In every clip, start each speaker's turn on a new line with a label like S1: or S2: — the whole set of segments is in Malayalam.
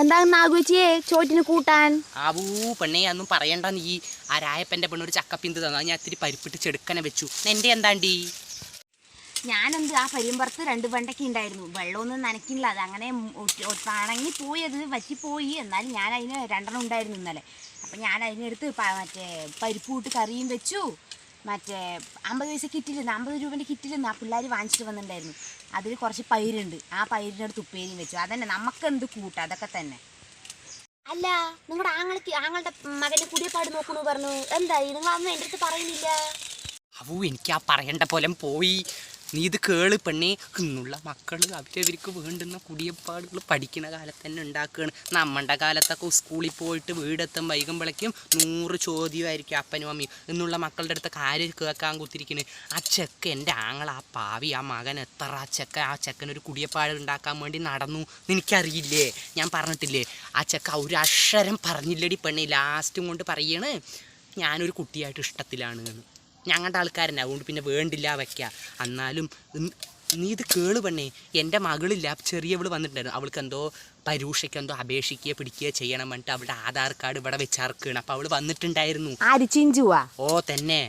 S1: എന്താ നാഗുച്ചിയെ ചോറ്റിന് കൂട്ടാൻ?
S2: ആവൂ പെണ്ണേ അതൊന്നും പറയണ്ട നീ. ആ രായപ്പന്റെ പെണ്ണ് ഒരു ചക്കപ്പിന്ത് തന്നു. ഞാൻ ഇത്തിരി പരിപ്പിട്ട് ചെടുക്കനെ വെച്ചു. എന്റെ എന്താണ്ടി?
S1: ഞാനെന്ത് ആ പരിമ്പുറത്ത് രണ്ട് വെണ്ടയ്ക്ക ഉണ്ടായിരുന്നു. വെള്ളമൊന്നും നനയ്ക്കില്ല അത് അങ്ങനെ പണങ്ങി പോയി. അത് വറ്റിപ്പോയി. എന്നാലും ഞാൻ അതിന് രണ്ടെണ്ണം ഉണ്ടായിരുന്നു ഇന്നലെ. അപ്പം ഞാൻ അതിനെടുത്ത് മറ്റേ പരിപ്പ് കൂട്ട് കറിയും വെച്ചു. മറ്റേ അമ്പത് പൈസ കിറ്റിലിരുന്ന് അമ്പത് രൂപേന്റെ കിറ്റിലിരുന്ന് ആ പിള്ളേർ വാങ്ങിച്ചിട്ട് വന്നിട്ടുണ്ടായിരുന്നു. അതിൽ കുറച്ച് പൈരുണ്ട് ആ പയിരിന്റെ അടുത്ത് ഉപ്പേരിയും വെച്ചു. അതന്നെ നമുക്ക് എന്ത് കൂട്ട? അതൊക്കെ തന്നെ. അല്ല നിങ്ങളുടെ ആങ്ങൾക്ക് ആങ്ങളുടെ മകനെ പാട് നോക്കണു പറഞ്ഞു. എന്തായി? നിങ്ങൾ അന്ന് എന്റെ അടുത്ത് പറയുന്നില്ല.
S2: അവ എനിക്ക് ആ പറയേണ്ട പോലെ പോയി. നീ ഇത് കേൾ പെണ്ണേ. ഇന്നുള്ള മക്കൾ അവരവർക്ക് വേണ്ടുന്ന കുടിയപ്പാടുകൾ പഠിക്കുന്ന കാലത്ത് തന്നെ ഉണ്ടാക്കുകയാണ് നമ്മളുടെ കാലത്തൊക്കെ സ്കൂളിൽ പോയിട്ട് വീടെത്തും വൈകുമ്പോഴേക്കും നൂറ് ചോദ്യമായിരിക്കും അപ്പനും അമ്മയും. ഇന്നുള്ള മക്കളുടെ അടുത്ത് കാര്യം കേൾക്കാൻ കുത്തിരിക്കുന്നത് ആ ചെക്ക് എന്റെ ആങ്ങൾ ആ പാവി ആ മകൻ എത്ര ആ ചെക്ക ആ ചെക്കനൊരു കുടിയപ്പാട് ഉണ്ടാക്കാൻ വേണ്ടി നടന്നു. എനിക്കറിയില്ലേ ഞാൻ പറഞ്ഞിട്ടില്ലേ? ആ ചെക്ക ഒരു അക്ഷരം പറഞ്ഞില്ലടി പെണ്ണേ. ലാസ്റ്റും കൊണ്ട് പറയണേ ഞാനൊരു കുട്ടിയായിട്ട് ഇഷ്ടത്തിലാണ് എന്ന്. ഞങ്ങളുടെ ആൾക്കാരനെ അതുകൊണ്ട് പിന്നെ വേണ്ടില്ല വയ്ക്കുക എന്നാലും നീ ഇത് കേൾ പെണ്ണേ. എന്റെ മകളില്ല ചെറിയവൾ വന്നിട്ടുണ്ടായിരുന്നു. അവൾക്ക് എന്തോ പരീക്ഷയ്ക്ക് എന്തോ അപേക്ഷിക്കുക പിടിക്കുക ചെയ്യണം പറഞ്ഞിട്ട് അവളുടെ ആധാർ കാർഡ് ഇവിടെ വെച്ചാർക്കുകയാണ് അപ്പോൾ അവൾ വന്നിട്ടുണ്ടായിരുന്നു. ഓ തന്നെ.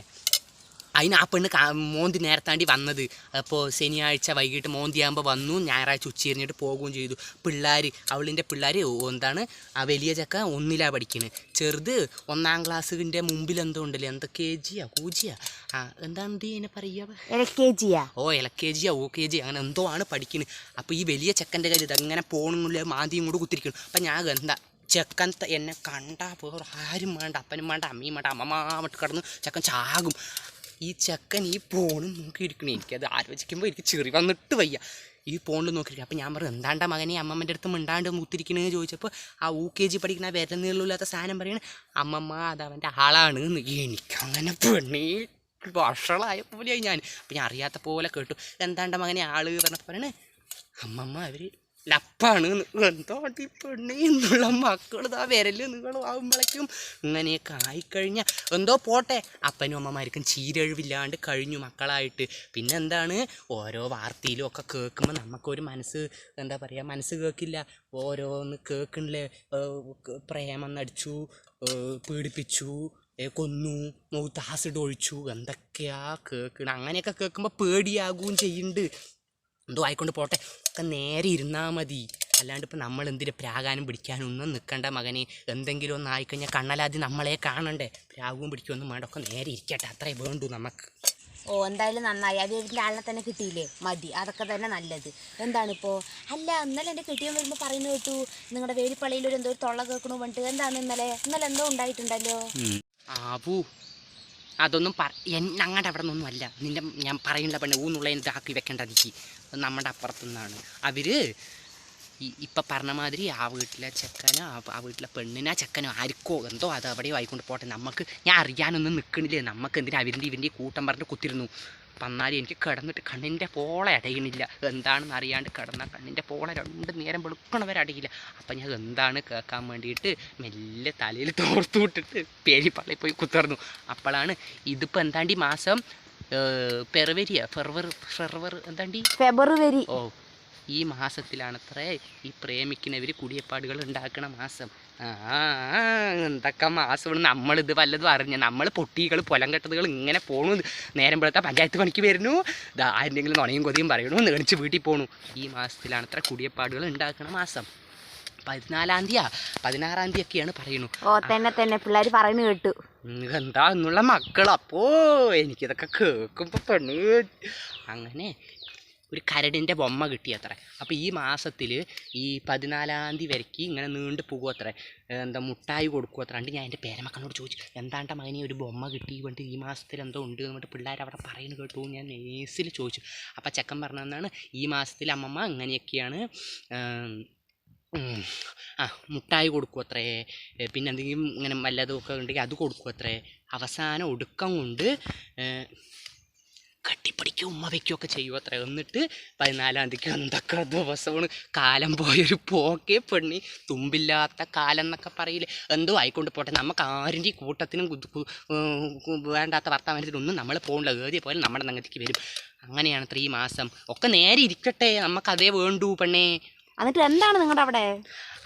S2: അതിന് ആ പെണ്ണ് മോന്തി നേരത്താണ്ടി വന്നത്. അപ്പോൾ ശനിയാഴ്ച വൈകിട്ട് മോന്തിയാകുമ്പോൾ വന്നു ഞായറാഴ്ച ഉച്ചരിഞ്ഞിട്ട് പോകുകയും ചെയ്തു. പിള്ളേർ അവളിന്റെ പിള്ളേർ എന്താണ് ആ വലിയ ചക്ക ഒന്നിലാണ് പഠിക്കുന്നത് ചെറുത് ഒന്നാം ക്ലാസ്സിന്റെ മുമ്പിൽ എന്തോ ഉണ്ടല്ലോ? എന്താ കെ ജിയാ കൂജിയാ ആ എന്താണ് ഇത് ഇതിനെ പറയുക
S1: കെ ജിയാ.
S2: ഓ എൽ കെ ജിയാ ഓ കെ ജി അങ്ങനെ എന്തോ ആണ് പഠിക്കുന്നത് അപ്പോൾ ഈ വലിയ ചെക്കന്റെ കാര്യം ഇതങ്ങനെ പോകണമെന്നുള്ള മാതിയും കൂടെ കുത്തിരിക്കണം അപ്പം ഞാൻ എന്താ ചെക്കൻ എന്നെ കണ്ടാൽ വേറെ ആരും വേണ്ട അപ്പനും വേണ്ട അമ്മയും വേണ്ട അമ്മമാമട്ട് കിടന്ന്. ചെക്കൻ ചാകും. ഈ ചെക്കൻ ഈ ഫോണും നോക്കിയിരിക്കണേ. എനിക്കത് ആലോചിക്കുമ്പോൾ എനിക്ക് ചെറി വന്നിട്ട് വയ്യ. ഈ ഫോണിൽ നോക്കിയിരിക്കും അപ്പം ഞാൻ പറഞ്ഞു എന്താണ്ടാ മകനെ? അമ്മമ്മന്റെ അടുത്ത് മിണ്ടാണ്ട് മുത്തിരിക്കണെന്ന് ചോദിച്ചപ്പോൾ ആ ഊ കെ ജി പഠിക്കുന്ന വിരൽ നീളമില്ലാത്ത സാധനം പറയണ. അമ്മമ്മ അത് അവന്റെ ആളാണ് എനിക്കങ്ങനെ പെണ്ണേ വഷളായ പോലെയായി ഞാൻ. അപ്പം ഞാൻ അറിയാത്ത പോലെ കേട്ടു. എന്താണ്ട മകനെ ആൾ? പറഞ്ഞപ്പോൾ പറയണേ അമ്മമ്മ അവർ ലപ്പാണ്. എന്തോ പെണ്ണേ എന്നുള്ള മക്കൾ ഇതാ വിരൽ നിങ്ങൾ ആകുമ്പോഴേക്കും ഇങ്ങനെയൊക്കെ ആയിക്കഴിഞ്ഞാൽ എന്തോ പോട്ടെ. അപ്പനും അമ്മമാർക്കും ചീരഴിവില്ലാണ്ട് കഴിഞ്ഞു മക്കളായിട്ട്. പിന്നെന്താണ്? ഓരോ വാർത്തയിലും ഒക്കെ കേൾക്കുമ്പോൾ നമുക്കൊരു മനസ്സ് എന്താ പറയുക മനസ്സ് കേൾക്കില്ല. ഓരോന്ന് കേൾക്കണില്ലേ? പ്രേമം നടിച്ചു പീഡിപ്പിച്ചു കൊന്നു മൂത്താസിഡ് ഒഴിച്ചു എന്തൊക്കെയാ കേൾക്കണം. അങ്ങനെയൊക്കെ കേൾക്കുമ്പോൾ പേടിയാകുകയും ചെയ്യുന്നുണ്ട്. എന്തോ ആയിക്കൊണ്ട് പോട്ടെ. ഒക്കെ നേരെ ഇരുന്നാൽ മതി. അല്ലാണ്ട് ഇപ്പം നമ്മൾ എന്തിനാ പ്രാകാനും പിടിക്കാനും ഒന്നും നിൽക്കണ്ട മകനെ. എന്തെങ്കിലും ഒന്ന് ആയിക്കഴിഞ്ഞാൽ കണ്ണലാദ്യം നമ്മളെ കാണണ്ടേ. പ്രാഗവും പിടിക്കുമൊന്നും വേണ്ട. ഒക്കെ നേരെ ഇരിക്കട്ടെ. അത്രേ വേണ്ടു നമുക്ക്.
S1: ഓ എന്തായാലും നന്നായി. അത് വീട്ടിലെ ആളിനെ തന്നെ കിട്ടിയില്ലേ? മതി. അതൊക്കെ തന്നെ നല്ലത്. എന്താണിപ്പോൾ അല്ല ഇന്നലെ എന്റെ കെട്ടിയൻ വരുമ്പോൾ പറയുന്നത് കേട്ടു. നിങ്ങളുടെ വേലിപ്പള്ളിയിൽ ഒരു എന്തോ ഒരു തൊള്ള കേൾക്കണു പറഞ്ഞിട്ട്. എന്താണ് ഇന്നലെ? ഇന്നലെ എന്തോ ഉണ്ടായിട്ടുണ്ടല്ലോ?
S2: ആവൂ. അതൊന്നും പറ ഞങ്ങളുടെ അവിടെ നിന്നൊന്നും അല്ല. ഞാൻ പറയുന്നില്ല പെണ്ണ് ഊന്നുള്ള ഇതാക്കി വെക്കേണ്ട എനിക്ക് നമ്മുടെ അപ്പുറത്തു നിന്നാണ് ഈ ഇപ്പം പറഞ്ഞ മാതിരി ആ വീട്ടിലെ ചെക്കനോ ആ- വീട്ടിലെ പെണ്ണിനാ ചെക്കനോ ആർക്കോ എന്തോ അത് അവിടെയോ ആയിക്കൊണ്ട് പോട്ടെ. നമുക്ക് ഞാൻ അറിയാനൊന്നും നിൽക്കണില്ലേ നമുക്ക് എന്തിനാ അവരിന്റെ ഇവന്റെ കൂട്ടം പറഞ്ഞിട്ട് കുത്തിരുന്നു? പന്നാലി എനിക്ക് കിടന്നിട്ട് കണ്ണിന്റെ പോളെ അടയണില്ല. എന്താണെന്ന് അറിയാണ്ട് കിടന്ന കണ്ണിന്റെ പോളെ രണ്ട് നേരം വെളുക്കണവരെ അടയില്ല അപ്പം ഞാൻ എന്താണ് കേൾക്കാൻ വേണ്ടിയിട്ട് മെല്ലെ തലയിൽ തോർത്തു വിട്ടിട്ട് പേരിപ്പള്ളി പോയി കുത്തിർന്നു. അപ്പോഴാണ് ഇതിപ്പോൾ എന്താണ്ടി മാസം പെർവരിയ ഫെർവർ ഫെർവർ എന്താണ്ടി?
S1: ഫെബ്രുവരി.
S2: ഓ ഈ മാസത്തിലാണത്രേ ഈ പ്രേമിക്കുന്നവർ കുടിയപ്പാടുകൾ ഉണ്ടാക്കണ മാസം. ആ എന്തൊക്കെ മാസമാണ് നമ്മളിത് വല്ലതും അറിഞ്ഞ നമ്മൾ പൊട്ടികൾ പൊലം കെട്ടതുകൾ ഇങ്ങനെ പോണു. നേരം വെളുത്ത പഞ്ചായത്ത് പണിക്ക് വരുന്നു. ആരെങ്കിലും നുണയും കൊതിയും പറയണു. നേണിച്ച് വീട്ടിൽ പോണു. ഈ മാസത്തിലാണത്ര കുടിയപ്പാടുകൾ ഉണ്ടാക്കണ മാസം. പതിനാലാം തീയതിയാ. പതിനാറാം തീയതി ഒക്കെയാണ് പറയണു
S1: ഓ തന്നെ തന്നെ. പിള്ളേർ പറയുന്നു കേട്ടു.
S2: എന്താ എന്നുള്ള മക്കൾ അപ്പോ എനിക്കിതൊക്കെ കേൾക്കുമ്പോൾ പെണ്ണു അങ്ങനെ ഒരു കരടിന്റെ ബൊമ്മ കിട്ടി അത്ര. അപ്പോൾ ഈ മാസത്തിൽ ഈ പതിനാലാം തീയതി വരയ്ക്ക് ഇങ്ങനെ നീണ്ടു അത്ര. എന്താ മുട്ടായി കൊടുക്കും അത്ര. ഞാൻ എന്റെ പേരമക്കളോട് ചോദിച്ചു എന്താണ്ട മകനെ ഒരു ബൊമ്മ കിട്ടി? വേണ്ടി ഈ മാസത്തിൽ എന്തോ ഉണ്ട്? എന്നിട്ട് പിള്ളേർ അവിടെ പറയുന്നത് കേട്ടു. ഞാൻ നേസിൽ ചോദിച്ചു. അപ്പോൾ ചെക്കൻ പറഞ്ഞതെന്നാണ് ഈ മാസത്തിൽ അമ്മമ്മ അങ്ങനെയൊക്കെയാണ് ആ മുട്ടായി കൊടുക്കും അത്രേ. പിന്നെ എന്തെങ്കിലും ഇങ്ങനെ വല്ലതും ഒക്കെ ഉണ്ടെങ്കിൽ അത് കൊടുക്കും അത്രേ. അവസാനം ഒടുക്കം കൊണ്ട് കട്ടിപ്പിടിക്കുക ഉമ്മ വയ്ക്കുകയൊക്കെ ചെയ്യും അത്ര. എന്നിട്ട് പതിനാലാം തീയതിക്ക് എന്തൊക്കെ ദിവസമാണ്. കാലം പോയൊരു പോക്കേ പെണ്ണി. തുമ്പില്ലാത്ത കാലം എന്നൊക്കെ പറയില്ലേ. എന്തോ ആയിക്കൊണ്ട് പോട്ടെ. നമുക്ക് ആരിന്റെ കൂട്ടത്തിനും വേണ്ടാത്ത വർത്തമാനത്തിനൊന്നും നമ്മൾ പോകണ്ട ഏതിയെ പോലെ നമ്മുടെ നങ്ങത്തേക്ക് വരും. അങ്ങനെയാണ് ത്രീ മാസം. ഒക്കെ നേരെ ഇരിക്കട്ടെ. നമുക്ക് അതേ വേണ്ടൂ പെണ്ണേ.
S1: എന്നിട്ട് എന്താണ് നിങ്ങളുടെ അവിടെ?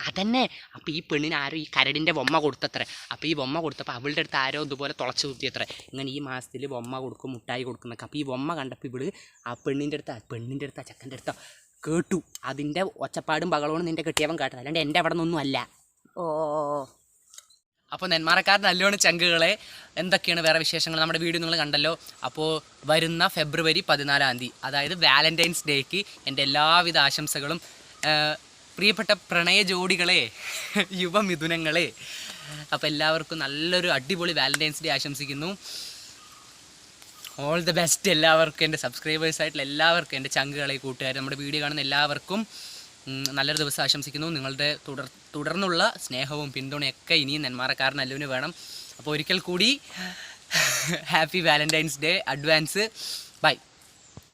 S2: അതന്നെ. അപ്പോൾ ഈ പെണ്ണിന് ആരോ ഈ കരടിന്റെ ബൊമ്മ കൊടുത്തത്രേ. അപ്പോൾ ഈ ബൊമ്മ കൊടുത്തപ്പോൾ അവളുടെ അടുത്ത് ആരോ ഇതുപോലെ തുളച്ചു കുത്തിയത്രേ. ഇങ്ങനെ ഈ മാസത്തിൽ ബൊമ്മ കൊടുക്കും മുട്ടായി കൊടുക്കുന്നൊക്കെ. അപ്പോൾ ഈ ബൊമ്മ കണ്ടപ്പോൾ ഇവൾ ആ പെണ്ണിന്റെ അടുത്ത് പെണ്ണിന്റെ അടുത്ത് ചക്കന്റെ അടുത്ത് കേട്ടു. അതിന്റെ ഒച്ചപ്പാടും ബഹളവും നിന്റെ കെട്ടിയവൻ കേട്ടത്. അല്ലാണ്ട് എന്റെ അവിടെ നിന്നൊന്നും അല്ല.
S1: ഓ
S2: അപ്പോൾ നെന്മാറക്കാരൻ നല്ലോണം ചങ്കുകളെ എന്തൊക്കെയാണ് വേറെ വിശേഷങ്ങൾ? നമ്മുടെ വീഡിയോ നിങ്ങൾ കണ്ടല്ലോ. അപ്പോൾ വരുന്ന ഫെബ്രുവരി പതിനാലാം തീയതി അതായത് വാലന്റൈൻസ് ഡേക്ക് എന്റെ എല്ലാവിധ ആശംസകളും പ്രിയപ്പെട്ട പ്രണയ ജോഡികളെ യുവമിഥുനങ്ങളെ അപ്പോൾ എല്ലാവർക്കും നല്ലൊരു അടിപൊളി വാലന്റൈൻസ് ഡേ ആശംസിക്കുന്നു. ഓൾ ദ ബെസ്റ്റ് എല്ലാവർക്കും എന്റെ സബ്സ്ക്രൈബേഴ്സ് ആയിട്ടുള്ള എല്ലാവർക്കും എന്റെ ചങ്കുകളെ കൂട്ടുകാർ നമ്മുടെ വീഡിയോ കാണുന്ന എല്ലാവർക്കും നല്ലൊരു ദിവസം ആശംസിക്കുന്നു. നിങ്ങളുടെ തുടർ തുടർന്നുള്ള സ്നേഹവും പിന്തുണയൊക്കെ ഇനിയും നെന്മാറക്കാരൻ അല്ലുവിന് വേണം. അപ്പോൾ ഒരിക്കൽ കൂടി happy Valentine's Day advance bye.